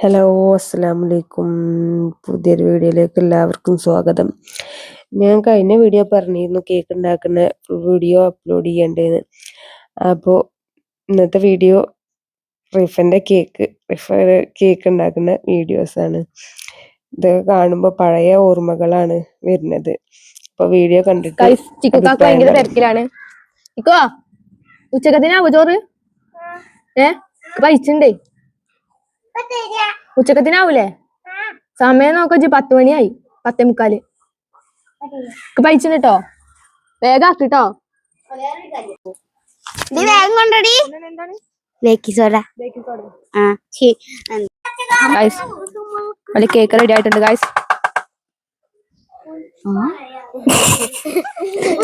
Hello അസ്സലാം വലൈക്കും പുതിയൊരു വീഡിയോയിലേക്ക് എല്ലാവർക്കും സ്വാഗതം. ഞാൻ കഴിഞ്ഞ വീഡിയോ പറഞ്ഞിരുന്നു കേക്ക് ഉണ്ടാക്കുന്ന വീഡിയോ അപ്ലോഡ് ചെയ്യേണ്ടതെന്ന് അപ്പോൾ ഇന്നത്തെ വീഡിയോ റിഫന്റെ കേക്ക് റിഫ കേക്ക് ഉണ്ടാക്കുന്ന വീഡിയോസാണ്. ഇത് കാണുമ്പോൾ പഴയ ഓർമ്മകളാണ് വരുന്നത്. അപ്പോൾ വീഡിയോ കണ്ടിട്ട് ഭയങ്കര. തിരക്കിലാണ്. ചിക്കോ ഉച്ചക്കത്തിനാവോ ചോറ്? ഏ? കഴിച്ചിണ്ടേ? ഉച്ചക്കത്തിനാവൂലേ? സമയം നോക്കി പത്ത് മണിയായി. പത്തേ മുക്കാൽ. പഴിച്ചിട്ടോ വേഗം ആക്കിട്ടോ ഇത് വേഗം കൊണ്ടടി. Baking soda. ആ. ഗൈസ് വലിയ കേക്ക് റെഡി ആയിട്ടുണ്ട് ഗൈസ്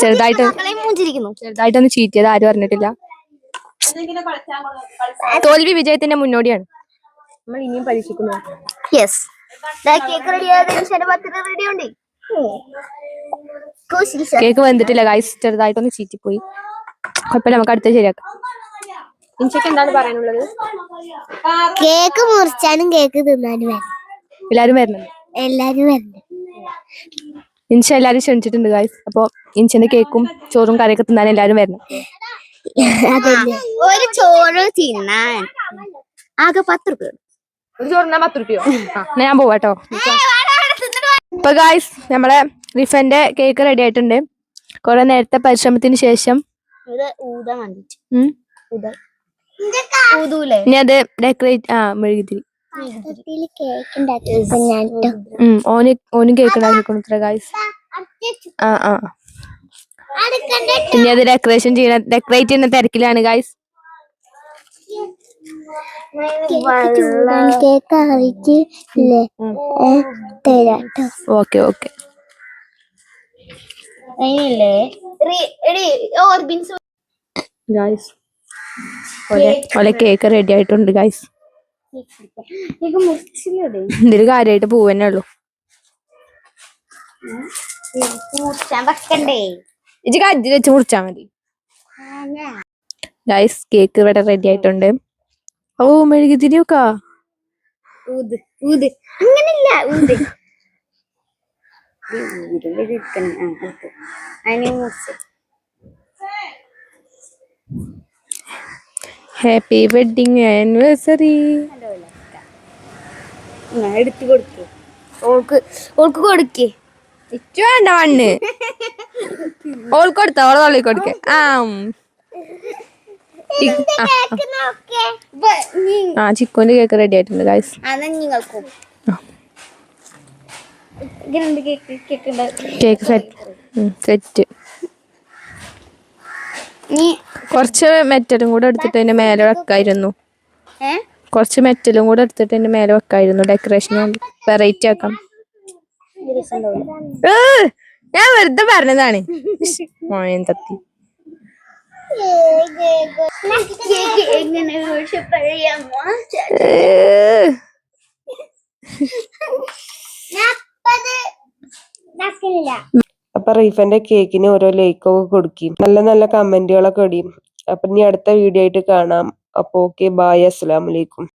ചെറുതായിട്ട് ചെറുതായിട്ടൊന്ന് ചീറ്റ് ചെയ്ത് ആരും അറിഞ്ഞിട്ടില്ല. തോൽവി വിജയത്തിന്റെ മുന്നോടിയാണ്. നമ്മൾ ഇനിയും പരീക്ഷിക്കുന്നു യെസ് കേക്ക് റെഡി ആയതിനു റെഡി ഉണ്ട്? കേക്ക് വന്നിട്ടില്ല ഗൈസ് ചെറുതായിട്ടൊന്ന് ചീറ്റിപ്പോയി. കുഴപ്പമില്ല നമുക്ക് അടുത്ത ശരിയാക്കാം. ഇൻഷയ്ക്ക് എന്താണ് പറയാനുള്ളത്? കേക്ക് മുറിച്ചാനും കേക്ക് തിന്നാനും വരണം. എല്ലാരും വരണം. എല്ലാരും വരണം. ഇൻഷ എല്ലാരും ക്ഷണിച്ചിട്ടുണ്ട് ഗൈസ് അപ്പൊ ഇൻഷന്റെ കേക്കും ചോറും കറിയൊക്കെ തിന്നാൻ എല്ലാരും വരണം. ഒരു ചോറ് തിന്നാൻ. ആകെ പത്ത് റുപ്യ ചോറിനാ പത്ത് റുപ്യോ ഞാൻ പോവാട്ടോ. ഇപ്പൊ ഗായ്സ് നമ്മളെ റിഫന്റെ കേക്ക് റെഡി ആയിട്ടുണ്ട്. കുറെ നേരത്തെ പരിശ്രമത്തിന് ശേഷം ഇനി അത് ഡെക്കറേറ്റ് ആ മെഴുകുതിരി. ഓന് ഓനും കേക്ക് ഉണ്ടാക്കിക്കണം ഇത്ര ഗായ്സ് ആ ആ. ഇനി അത് ഡെക്കറേഷൻ ചെയ്യണ ഡെക്കറേറ്റ് ചെയ്യുന്ന തിരക്കിലാണ് ഗായ്സ് കേക്ക് അറിയിച്ച് ഇല്ലേ തരാട്ടോ ഓക്കെ ഓക്കെ ഗായ്സ് ഓലെ കേക്ക് റെഡി ആയിട്ടുണ്ട് ഗായ്സ് ഇതിൽ കാര്യമായിട്ട് പൂവന്നെ ഉള്ളൂ. ഇജ്ജ് കജ്ജിൽ വെച്ച് മുറിച്ചാ മതി. ഗായ്സ് കേക്ക് ഇവിടെ റെഡി ആയിട്ടുണ്ട്. ഓ മെഴുകുതിരി ഒക്കെ ഊത് ഊത്. അങ്ങനല്ല ഊത്. ഹാപ്പി വെഡിങ് ആനിവേഴ്സറി എടുത്തു കൊടുക്ക്. ഓൾക്ക് ഓൾക്ക് കൊടുക്കേ. വേണ്ട മണ്ണ്. ഓൾക്ക് കൊടുത്ത? ഓളെ തള്ളി കൊടുക്കേ. ആ. ആ, ചിക്കോന്റെ കേക്ക് റെഡി ആയിട്ടുണ്ട് ഗായ്സ് കേക്ക് സെറ്റ് സെറ്റ് കുറച്ച് മെറ്റലും കൂടെ എടുത്തിട്ട് അതിന്റെ മേലെ വെക്കായിരുന്നു. കൊറച്ച് മെറ്റലും കൂടെ എടുത്തിട്ട് അതിന്റെ മേലെ വെക്കായിരുന്നു. ഡെക്കറേഷൻ വെറൈറ്റി ആക്കാം. ഞാൻ വെറുതെ പറഞ്ഞതാണ്. മോയൻ തത്തി എങ്ങനെ അപ്പൊ റീഫന്റെ കേക്കിന് ഓരോ ലൈക്കൊക്കെ കൊടുക്കും. നല്ല നല്ല കമന്റുകളൊക്കെ ഇടിയും അപ്പൊ ഇനി അടുത്ത വീഡിയോ ആയിട്ട് കാണാം. അപ്പൊ ഓക്കെ ബായ് അസ്സലാമലൈക്കും